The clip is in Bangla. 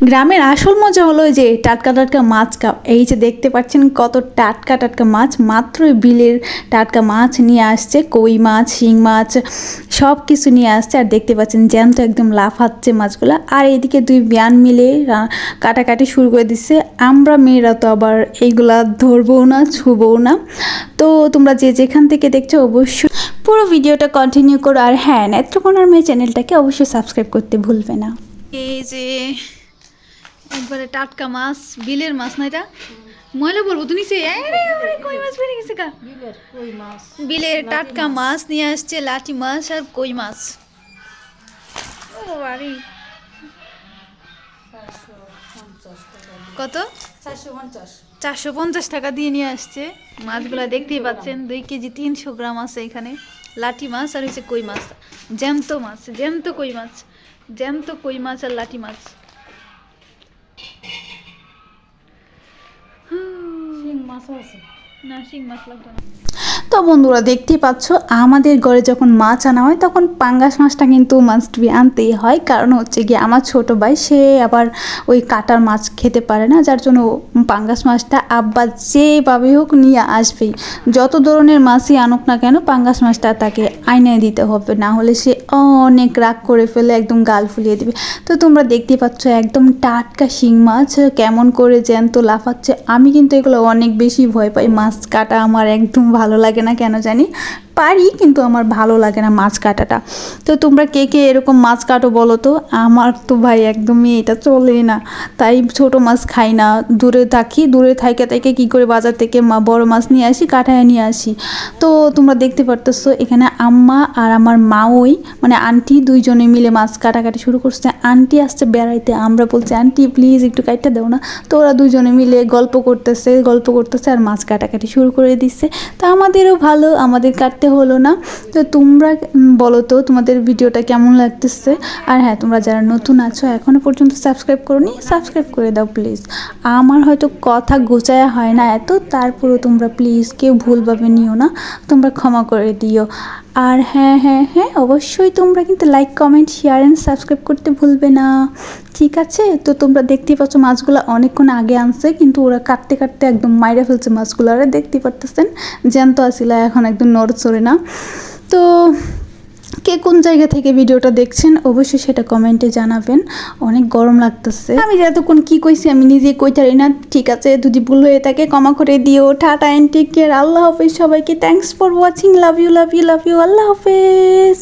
গ্রামের আসল মজা হলো যে টাটকা টাটকা মাছ কা এই যে দেখতে পাচ্ছেন কত টাটকা টাটকা মাছ, মাত্রই বিলের টাটকা মাছ নিয়ে আসছে, কই মাছ, শিং মাছ সব কিছু নিয়ে আসছে আর দেখতে পাচ্ছেন জ্যান্ত একদম লাফাচ্ছে মাছগুলো। আর এইদিকে দুই বিয়ান মিলে কাটাকাটি শুরু করে দিচ্ছে। আমরা মেয়েরা তো আবার এইগুলা ধরবো না, ছুবও না। তো তোমরা যে যেখান থেকে দেখছ অবশ্যই পুরো ভিডিওটা কন্টিনিউ করো। আর হ্যাঁ নেত্রকোনার মেয়ে চ্যানেলটাকে অবশ্যই সাবস্ক্রাইব করতে ভুলবে না। এই যে একবারে টাটকা মাছ বিলের মাছ না এটা? ময়লা বলব তুমি সে কই মাছ বেরিয়ে গেছে কা বিলের টাটকা মাছ। নিয়ে আসছে লাঠি মাছ আর কই মাছ। ও বাড়ি কত? চারশো পঞ্চাশ। চারশো পঞ্চাশ টাকা দিয়ে নিয়ে আসছে। মাছগুলা দেখতেই পাচ্ছেন দুই কেজি তিনশো গ্রাম আছে এখানে। লাঠি মাছ আর হচ্ছে কই মাছ। জ্যান্ত মাছ জ্যান্ত কই মাছ জ্যান্ত কই মাছ আর লাঠি মাছ। মাছ তো বন্ধুরা, দেখতেই পাচ্ছ, আমাদের ঘরে যখন মাছ আনা হয়, তখন পাঙ্গাস মাছটা কিন্তু মাস্ট বি আনতেই হয়। কারণ হচ্ছে গিয়ে আমার ছোট ভাই, সে আবার ওই কাটার মাছ খেতে পারে না, যার জন্য পাঙ্গাস মাছটা আব্বা যেভাবেই হোক নিয়ে আসবেই। যত ধরনের মাছই আনুক না কেন, পাঙ্গাস মাছটা তাকে আইনায় দিতে হবে, না হলে সে অনেক রাগ করে ফেলে, একদম গাল ফুলিয়ে দিবে। তো তোমরা দেখতে পাচ্ছ একদম টাটকা শিং মাছ, কেমন করে জ্যান্ত লাফাচ্ছে। আমি কিন্তু এগুলো অনেক বেশি ভয় পাই, মাছ কাটা আমার একদম ভালো লাগে না, কেন জানি? পারি, কিন্তু আমার ভালো লাগে না মাছ কাটাটা। তো তোমরা কে কে এরকম মাছ কাটো বলো তো? আমার তো ভাই একদমই এটা চলে না। তাই ছোট মাছ খাই না, দূরে থাকি, দূরে থাইকে থেকে কী করে বাজার থেকে মা বড় মাছ নিয়ে আসি, কাটায় নিয়ে আসি। তো তোমরা দেখতে পারতেছো, এখানে আম্মা আর আমার মাওই মানে আন্টি দুইজনে মিলে মাছ কাটাকাটি শুরু করছে। আন্টি আসছে বেড়াইতে, আমরা বলছি, আন্টি প্লিজ একটু কাটতে দাও না। তো ওরা দুজনে মিলে গল্প করতেছে গল্প করতেছে আর মাছ কাটাকাটি শুরু করে দিচ্ছে। তো আমাদেরও ভালো, আমাদের কাটতে হলো না। তো তোমরা বলো তো তোমাদের ভিডিওটা কেমন লাগতেছে? আর হ্যাঁ তোমরা যারা নতুন আছো এখনও পর্যন্ত সাবস্ক্রাইব করো নি সাবস্ক্রাইব করে দাও প্লিজ। আমার হয়তো কথা গোচায়া হয় না এত, তারপরেও তোমরা প্লিজ কেউ ভুলভাবে নিও না। তোমরা ক্ষমা করে দিও। আর হ্যাঁ হ্যাঁ হ্যাঁ অবশ্যই তোমরা কিন্তু like comment share and subscribe করতে ভুলবে না। ঠিক আছে? তো তোমরা দেখতেই পাচ্ছ মাছগুলো অনেকক্ষণ আগে আনছে, কিন্তু ওরা কাটতে কাটতে একদম মাইরা ফেলছে মাছগুলো। আর দেখতে পারতেছেন, জ্যান্ত আসিলা এখন একদম নড়চড়ে না। তো কে কোন জায়গা থেকে ভিডিওটা দেখছেন, অবশ্যই সেটা কমেন্টে জানাবেন। অনেক গরম লাগতেছে। আমি যতক্ষণ কি কইছি, আমি নিজে কইতারি না। ঠিক আছে, যদি ভুল হয়ে থাকে ক্ষমা করে দিও। Tata and take care. আল্লাহ হাফেজ সবাইকে। Thanks for watching love you love you love you আল্লাহ হাফেজ।